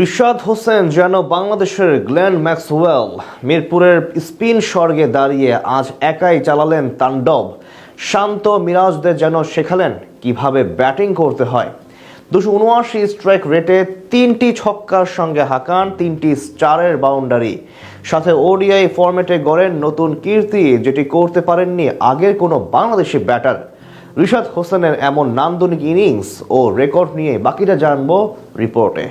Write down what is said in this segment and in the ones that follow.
রিশাদ হোসেন যেন বাংলাদেশের Glenn Maxwell, মিরপুরের স্পিন স্বর্গে দাঁড়িয়ে আজ একাই চালালেন তাণ্ডব। শান্ত মিরাজদের যেন শেখালেন কীভাবে ব্যাটিং করতে হয়। দুশো উনআশি স্ট্রাইক রেটে তিনটি ছক্কার সঙ্গে হাঁকান, তিনটি স্টারের বাউন্ডারি। সাথে ওডিআই ফরম্যাটে গড়েন নতুন কীর্তি, যেটি করতে পারেননি আগের কোনো বাংলাদেশি ব্যাটার। রিশাদ হোসেনের এমন নান্দনিক ইনিংস ও রেকর্ড নিয়ে বাকিটা জানব রিপোর্টে।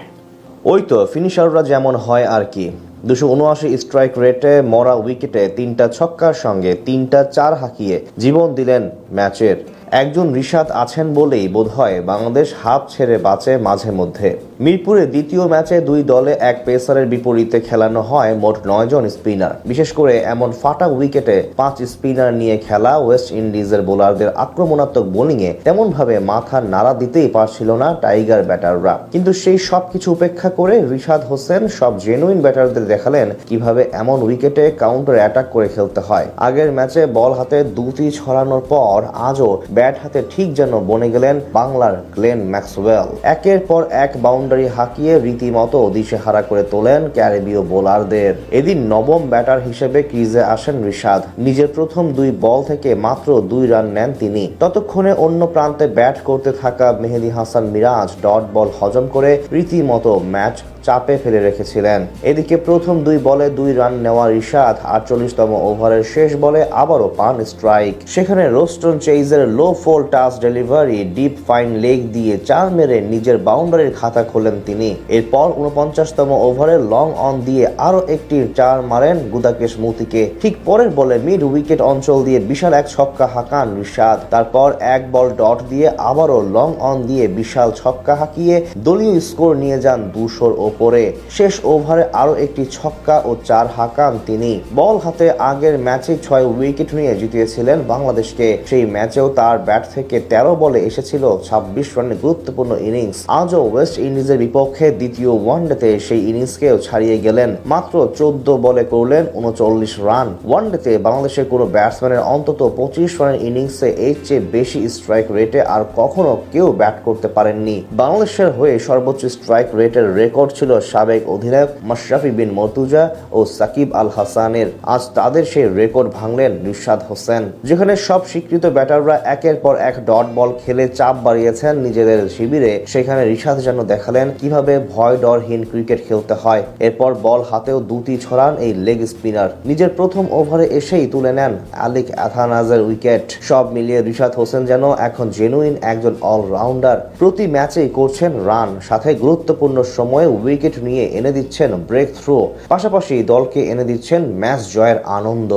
ওই তো ফিনিশাররা যেমন হয় আর কি। দুশো উনআশি স্ট্রাইক রেটে মরা উইকেটে তিনটা ছক্কার সঙ্গে তিনটা চার হাঁকিয়ে জীবন দিলেন ম্যাচের একজন রিশাদ আছেন বলেই বোধহয় বাংলাদেশ হাফ ছেড়ে বাঁচে মাঝে মধ্যে। মিরপুরে দ্বিতীয় ম্যাচে দুই দলে এক পেসারের বিপরীতে খেলানো হয় মোট নয় জন স্পিনার। বিশেষ করে এমন ফাটা উইকেটে পাঁচ স্পিনার নিয়ে খেলা ওয়েস্ট ইন্ডিজের বোলারদের আক্রমণাত্মক বোলিংয়ে তেমনভাবে মাথা নাড়া দিতেই পারছিল না টাইগার ব্যাটাররা। কিন্তু সেই সব কিছু উপেক্ষা করে রিশাদ হোসেন সব জেনুইন ব্যাটারদের দেখালেন কীভাবে এমন উইকেটে কাউন্টার অ্যাটাক করে খেলতে হয়। আগের ম্যাচে বল হাতে দুটি ছড়ানোর পর আজও ব্যাট হাতে ঠিক যেন বনে গেলেন বাংলার গ্লেন ম্যাক্সওয়েল। একের পর এক বাউন্ডারি হাঁকিয়ে রীতিমতো দিশেহারা করে তোলেন ক্যারিবীয় বোলারদের। এদিন নবম ব্যাটার হিসেবে ক্রিজে আসেন রিশাদ। নিজের প্রথম দুই বল থেকে মাত্র দুই রান নেন তিনি। ততক্ষণে অন্য প্রান্তে ব্যাট করতে থাকা মেহেদি হাসান মিরাজ ডট বল হজম করে রীতিমতো ম্যাচ চাপে ফেলে রেখেছিলেন। এদিকে প্রথম দুই বলে দুই রান নেওয়া রিশাদ আটচল্লিশতম ওভারের শেষ বলে আবারও পান স্ট্রাইক। সেখানে Roston চেইজের low full toss delivery, deep fine leg দিয়ে চার মেরে নিজের বাউন্ডারির খাতা খোলেন তিনি। এরপর উনপঞ্চাশতম ওভারে লং অন দিয়ে আরও একটি চার মারেন গুদাকেশ মুতিকে। ঠিক পরের বলে মিড উইকেট অঞ্চল দিয়ে বিশাল এক ছক্কা হাঁকান রিশাদ। তারপর এক বল ডট দিয়ে আবারও লং অন দিয়ে বিশাল ছক্কা হাঁকিয়ে দলীয় স্কোর নিয়ে যান দুশোর ওপরে। শেষ ওভারে আরও একটি ছক্কা ও চার হাঁকান তিনি। বল হাতে আগের ম্যাচে ছয় উইকেট নিয়ে জিতিয়েছিলেন বাংলাদেশকে। সেই ম্যাচেও তার ব্যাট থেকে তেরো বলে এসেছিল ছাব্বিশ রানের গুরুত্বপূর্ণ ইনিংস। আজও ওয়েস্ট ইন্ডিজের বিপক্ষে দ্বিতীয় ওয়ানডেতে সেই ইনিংসকেও ছাড়িয়ে গেলেন। মাত্র চোদ্দ বলে করলেন উনচল্লিশ রান। ওয়ানডেতে বাংলাদেশের কোনো ব্যাটসম্যানের অন্তত পঁচিশ রানের ইনিংসে এর চেয়ে বেশি স্ট্রাইক রেটে আর কখনো কেউ ব্যাট করতে পারেননি। বাংলাদেশের হয়ে সর্বোচ্চ স্ট্রাইক রেটের রেকর্ড ছিল সাবেক অধিনায়ক মাশরাফি বিন মর্তুজা ও সাকিব আল হাসানের। আজ তাদের সেই রেকর্ড ভাঙলেন রিশাদ হোসেন। যেখানে সব স্বীকৃত ব্যাটাররা একের পর এক ডট বল খেলে চাপ বাড়িয়েছেন নিজেদের শিবিরে। সেখানে রিশাদ যেন দেখালেন কীভাবে ভয় ডরহীন ক্রিকেট খেলতে হয়। এরপর বল হাতেও দুটি ছড়ান এই লেগ স্পিনার। নিজের প্রথম ওভারে এসেই তুলে নেন আলিক অ্যাথানাজের উইকেট। সব মিলিয়ে রিশাদ হোসেন যেন এখন জেনুইন একজন অলরাউন্ডার প্রতি ম্যাচেই করছেন রান। সাথে গুরুত্বপূর্ণ সময়ে উইকেট নিয়ে এনে দিচ্ছেন ব্রেক থ্রু পাশাপাশি দলকে এনে দিচ্ছেন ম্যাচ জয়ের আনন্দ।